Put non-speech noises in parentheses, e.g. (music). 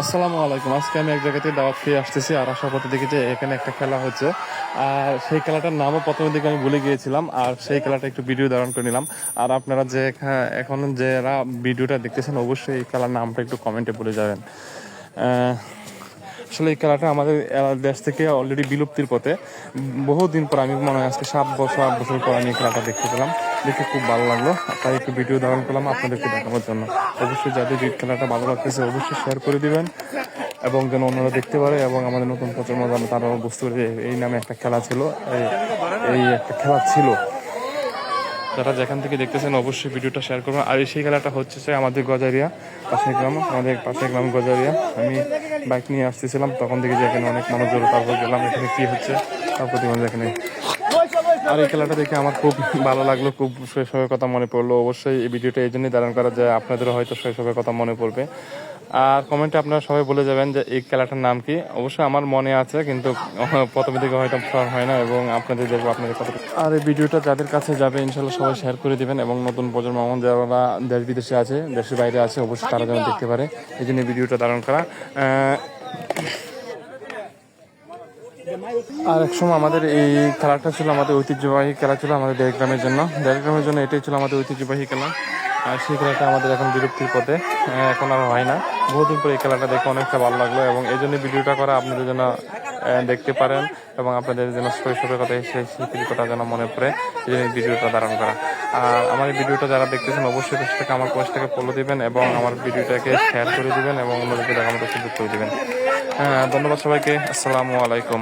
আসসালামু আলাইকুম। আজকে আমি এক জায়গাতে দাওয়াত খেয়ে আসতেছি আর আসার পথে দেখি যে এখানে একটা খেলা হচ্ছে। আর সেই খেলাটার নামও প্রথমে দিকে আমি ভুলে গিয়েছিলাম আর সেই খেলাটা একটু ভিডিও ধারণ করে নিলাম। আর আপনারা যে এখন যারা ভিডিওটা দেখতেছেন, অবশ্যই এই খেলার নামটা একটু কমেন্টে বলে যাবেন। আসলে এই খেলাটা আমাদের দেশ থেকে অলরেডি বিলুপ্তির পথে। বহুদিন পর আমি মনে হয় আজকে সাত বছর, আট বছর পর আমি এই খেলাটা দেখতে পেলাম। দেখে খুব ভালো লাগল। তাই একটু ভিডিও ধারণ করলাম আপনাদেরকে দেখানোর জন্য। অবশ্যই যাদের এই খেলাটা ভালো লাগতেছে, অবশ্যই শেয়ার করে দিবেন এবং যেন অন্যরা দেখতে পারে এবং আমাদের নতুন প্রজন্ম যেন বুঝতে পারে এই নামে একটা খেলা ছিল এই একটা খেলা ছিল। যারা যেখান থেকে দেখতেছেন, অবশ্যই ভিডিওটা শেয়ার করবেন। আর সেই খেলাটা হচ্ছে যে আমাদের গজারিয়া, পাশের গ্রাম, আমাদের পাশের গ্রাম গজারিয়া। আমি বাইক নিয়ে আসতেছিলাম, তখন থেকে যে এখানে অনেক মানুষ জড়ো তারপর গেলাম। এখানে কী হচ্ছে তারপর যে এখানে আর এই খেলাটা দেখে আমার খুব ভালো লাগল, খুব শৈশবের কথা মনে পড়ল। অবশ্যই এই ভিডিওটা এই জন্যই ধারণ করা যায়, আপনাদেরও হয়তো শৈশবের কথা মনে পড়বে। আর কমেন্টে আপনারা সবাই বলে যাবেন যে এই খেলাটার নাম কি। অবশ্যই আমার মনে আছে, কিন্তু (laughs) প্রথমে দিকে হয়তো হয় না এবং আপনাদের দেখব আপনাদের কথা। আর এই ভিডিওটা যাদের কাছে যাবে, ইনশাল্লাহ সবাই শেয়ার করে দিবেন এবং নতুন প্রজন্ম আমার যারা দেশ বিদেশে আছে, দেশের বাইরে আছে, অবশ্যই তারা যেন দেখতে পারে। এই জন্য ভিডিওটা ধারণ করা। আর এক সময় আমাদের এই খেলাটা ছিল আমাদের ঐতিহ্যবাহী খেলা ছিল আমাদের দেড়গ্রামের জন্য। দেড়গ্রামের জন্য এটাই ছিল আমাদের ঐতিহ্যবাহী খেলা। আর সেই খেলাটা আমাদের এখন বিরক্তির পথে এখন আর হয় না। বহুদিন পরে এই খেলাটা দেখে অনেকটা ভালো লাগল এবং এই জন্য ভিডিওটা করা আপনাদের জন্য দেখতে পারেন এবং আপনাদের যেন শৈশবের কথা সেই স্মৃতির কথা যেন মনে পড়ে, এই জন্য ভিডিওটা ধারণ করা। আর আমার এই ভিডিওটা যারা দেখতেছেন, অবশ্যই সেটাকে আমার পেজটাকে ফলো দিবেন এবং আমার ভিডিওটাকে শেয়ার করে দিবেন এবং অন্যদেরকে দেখার মতো সুযোগ করে দিবেন। হ্যাঁ ধন্যবাদ সবাইকে, আসসালামু আলাইকুম।